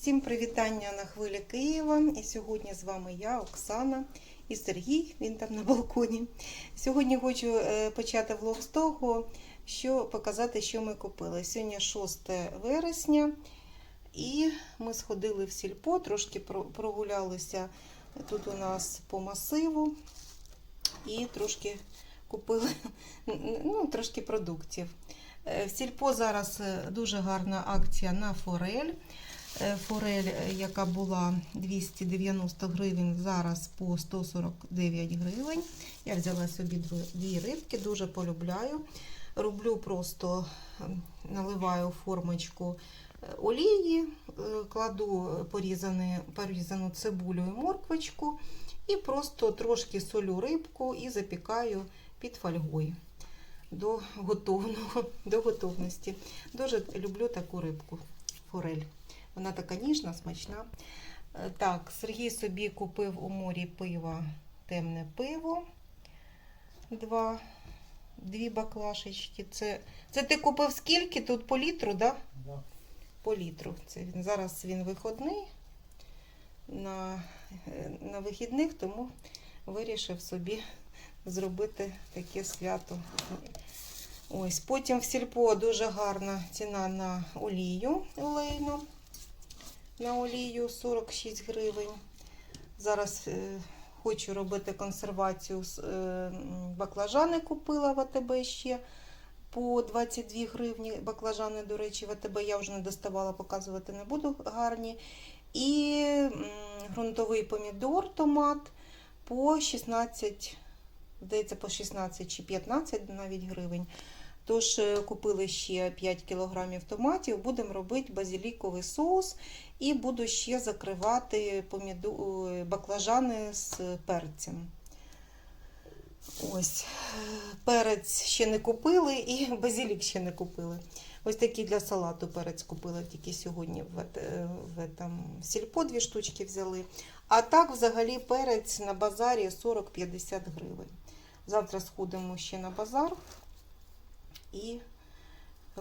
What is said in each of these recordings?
Всім привітання на хвилі Києва. І сьогодні з вами я, Оксана і Сергій. Він там на балконі. Сьогодні хочу е, почати влог з того, що показати, що ми купили. Сьогодні 6 вересня, і ми сходили в сільпо, трошки прогулялися тут у нас по масиву і трошки купили ну, трошки продуктів. Е, В сільпо зараз е, дуже гарна акція на форель. Е, Форель, яка була 290 гривень, зараз по 149 гривень. Я взяла собі дві рибки, дуже полюбляю. Роблю просто ем, наливаю формочку е, олії, е, кладу порізану, порізану цибулю і морквочку і просто трошки солю рибку і запікаю під фольгою до готовного, до готовності. Дуже люблю таку рибку, форель. Вона така ніжна, смачна. Е, Так, Сергій собі купив у морі пива, темне пиво. Два, дві баклашечки. Це, це ти купив скільки? Тут по літру, так? Да? Да. По літру. Це він, зараз він виходний на, е, на вихідних, тому вирішив собі зробити таке свято. Ось, потім в сільпо дуже гарна ціна на олію олейну. На олію 46 гривень. Зараз е, хочу робити консервацію. е, баклажани купила в АТБ ще по 22 гривні. Баклажани, до речі, в АТБ я вже не доставала, показувати не буду гарні. І м, ґрунтовий помідор, томат по 16, здається, по 16 чи 15 навіть гривень. Тож е, купили ще 5 кілограмів томатів, будемо робити базиліковий соус і буду ще закривати поміду... баклажани з перцем. Ось, е, перець ще не купили і базилік ще не купили. Ось такий для салату перець купила тільки сьогодні в, ет- в там, сільпо дві штучки взяли. А так, взагалі, перець на базарі 40-50 гривень. Завтра сходимо ще на базар і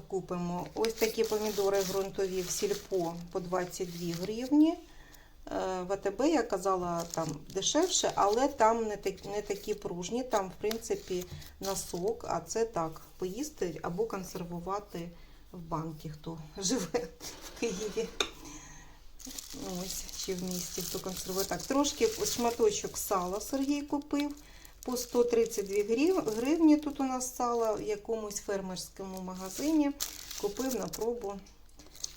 купимо. Ось такі помідори ґрунтові в сільпо по 22 гривні. Е, В АТБ я казала там дешевше, але там не такі, не такі пружні. Там, в принципі, на сок, а це так, поїсти або консервувати в банки, хто живе в Києві. Ось, чи в місті, хто консервує. Так, трошки шматочок сала Сергій купив. По 132 гривні тут у нас сало в якомусь фермерському магазині. Купив на пробу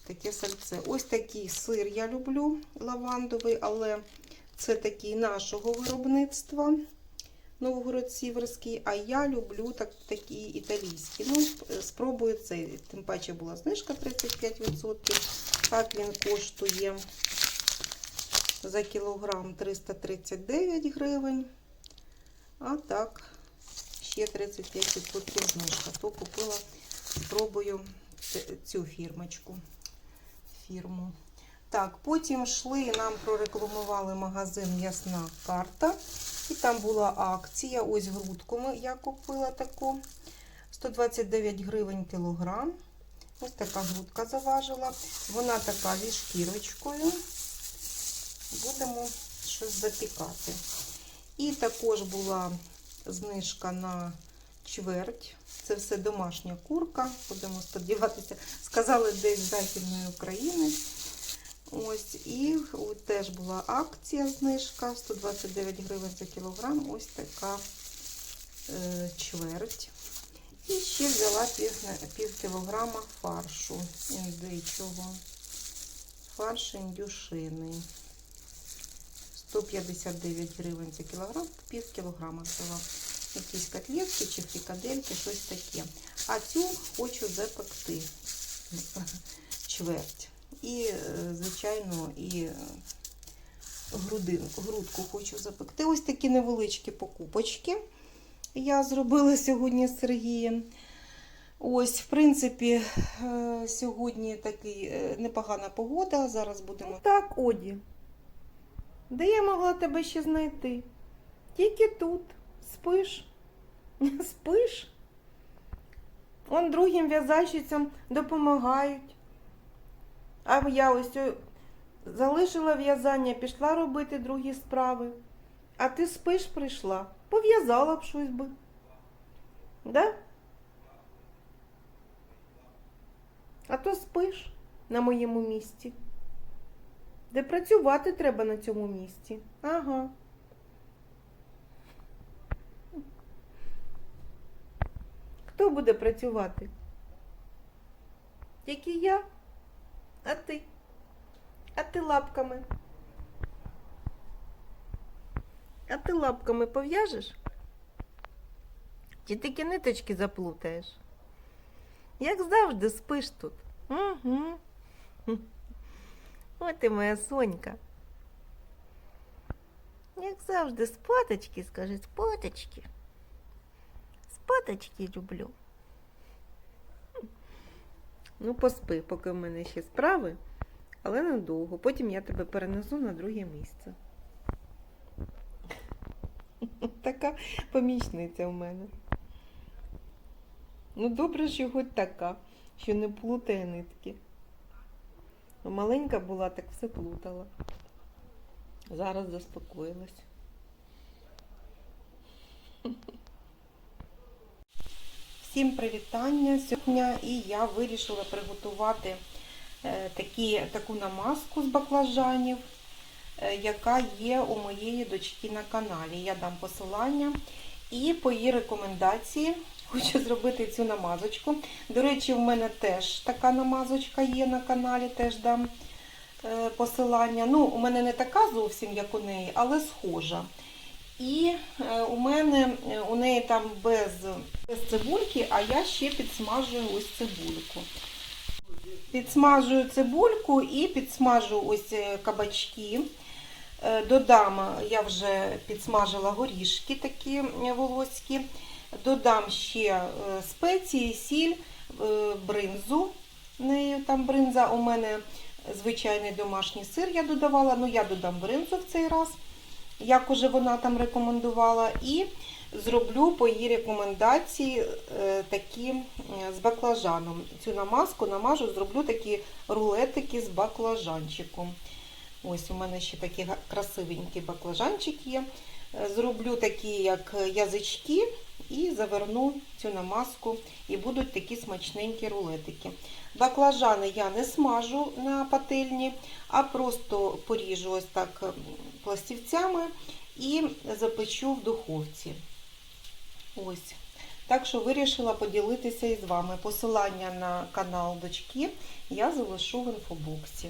таке сальце. Ось такий сир я люблю, лавандовий, але це такий нашого виробництва. Новгород-Сіверський, а я люблю так, такі італійські. Ну, спробую цей. Тим паче була знижка 35%. Так він коштує за кілограм 339 гривень. А так, ще 35% знижка. То купила, спробую цю фірмочку. Фірму. Так, потім йшли, нам прорекламували магазин М'ясна карта. І там була акція. Ось грудку я купила таку. 129 гривень кілограм. Ось така грудка заважила. Вона така зі шкірочкою. Будемо щось запікати. І також була знижка на чверть. Це все домашня курка. Будемо сподіватися, сказали десь з Західної України. Ось, і теж була акція знижка 129 гривень за кілограм. Ось така е, чверть. І ще взяла пів, пів кілограма фаршу індичого. Фарш індюшиний. 159 гривень за кілограм, пів кілограма взяла. Якісь котлетки чи фрикадельки, щось таке. А цю хочу запекти чверть. І, е, звичайно, і е, грудинку, грудку хочу запекти. Ось такі невеличкі покупочки я зробила сьогодні з Сергієм. Ось, в принципі, е, сьогодні такий непогана погода. Зараз будемо. Так, Оді. Де я могла тебе ще знайти? Тільки тут. Спиш? Спиш? Он другим в'язальщицям допомагають. А я ось залишила в'язання, пішла робити другі справи. А ти спиш прийшла, пов'язала б щось би. Да? А то спиш на моєму місці. Де працювати треба на цьому місці. Ага. Хто буде працювати? Тільки я, а ти. А ти лапками. А ти лапками пов'яжеш? Чи тільки ниточки заплутаєш? Як завжди спиш тут. Угу. От і моя сонька. Як завжди, спаточки, скажи, спаточки. Спаточки люблю. Ну, поспи, поки в мене ще справи, але недовго. Потім я тебе перенесу на друге місце. Така помічниця в мене. Ну, добре, що хоч така, що не плутає нитки. Ну, Маленька була, так все плутала. Зараз заспокоїлась. Всім привітання сьогодні і я вирішила приготувати е, такі, таку намазку з баклажанів, е, яка є у моєї дочки на каналі. Я дам посилання і по її рекомендації хочу зробити цю намазочку. До речі, в мене теж така намазочка є на каналі, теж дам е, посилання. Ну, у мене не така зовсім, як у неї, але схожа. І е, у мене е, у неї там без, без цибульки, а я ще підсмажую ось цибульку. Підсмажую цибульку і підсмажу ось кабачки. Додам, я вже підсмажила горішки такі волоські. Додам ще е, спеції, сіль, е, бринзу. Там бринза у мене звичайний домашній сир я додавала, ну я додам бринзу в цей раз як уже вона там рекомендувала, і зроблю по її рекомендації е, такі з баклажаном. Цю намазку намажу, зроблю такі рулетики з баклажанчиком. Ось у мене ще такий га- красивенький баклажанчик є. Зроблю такі, як язички, і заверну цю намазку, і будуть такі смачненькі рулетики. Баклажани я не смажу на пательні, а просто поріжу ось так пластівцями і запечу в духовці. Ось. Так що вирішила поділитися із вами. Посилання на канал дочки я залишу в інфобоксі.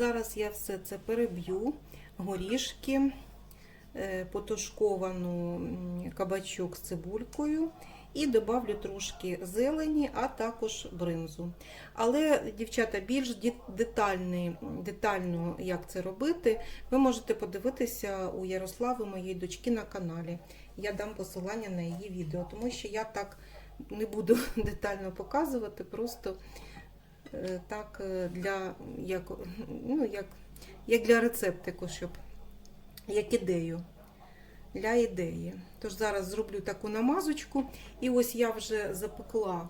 Зараз я все це переб'ю, горішки, е, потушковану кабачок з цибулькою і добавлю трошки зелені, а також бринзу. Але, дівчата, більш детальний, детально, як це робити, ви можете подивитися у Ярослави, моєї дочки, на каналі. Я дам посилання на її відео, тому що я так не буду детально показувати, просто так е, для як, ну, як, як для рецептику, щоб як ідею. Для ідеї. Тож зараз зроблю таку намазочку. І ось я вже запекла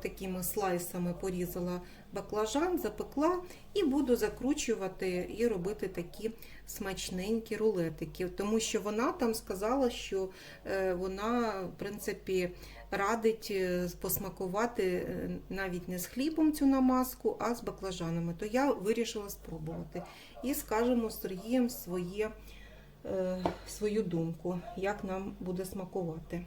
такими слайсами, порізала баклажан, запекла і буду закручувати і робити такі смачненькі рулетики. Тому що вона там сказала, що е, вона, в принципі, радить е, посмакувати е, навіть не з хлібом цю намазку, а з баклажанами. То я вирішила спробувати. І скажемо Сергієм своє, свою думку, як нам буде смакувати.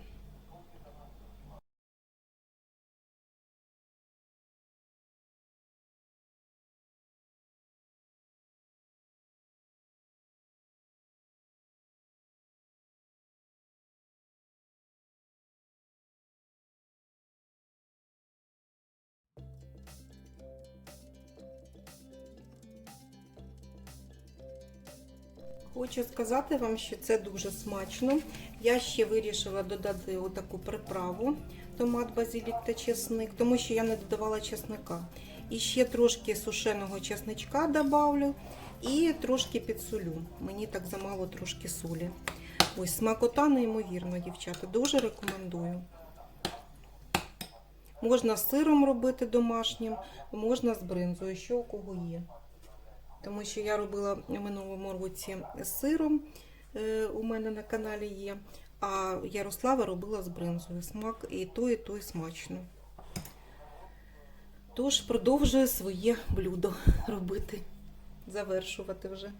Хочу сказати вам, що це дуже смачно. Я ще вирішила додати отаку приправу томат, базилік та чесник, тому що я не додавала чесника. І ще трошки сушеного чесничка добавлю і трошки підсолю. Мені так замало трошки солі. Ось смакота неймовірно, дівчата. Дуже рекомендую. Можна з сиром робити домашнім, можна з бринзою, що у кого є. Тому що я робила в минулому році з сиром, е, у мене на каналі є, а Ярослава робила з бринзою. Смак і то, і то і смачно. Тож продовжую своє блюдо робити, завершувати вже.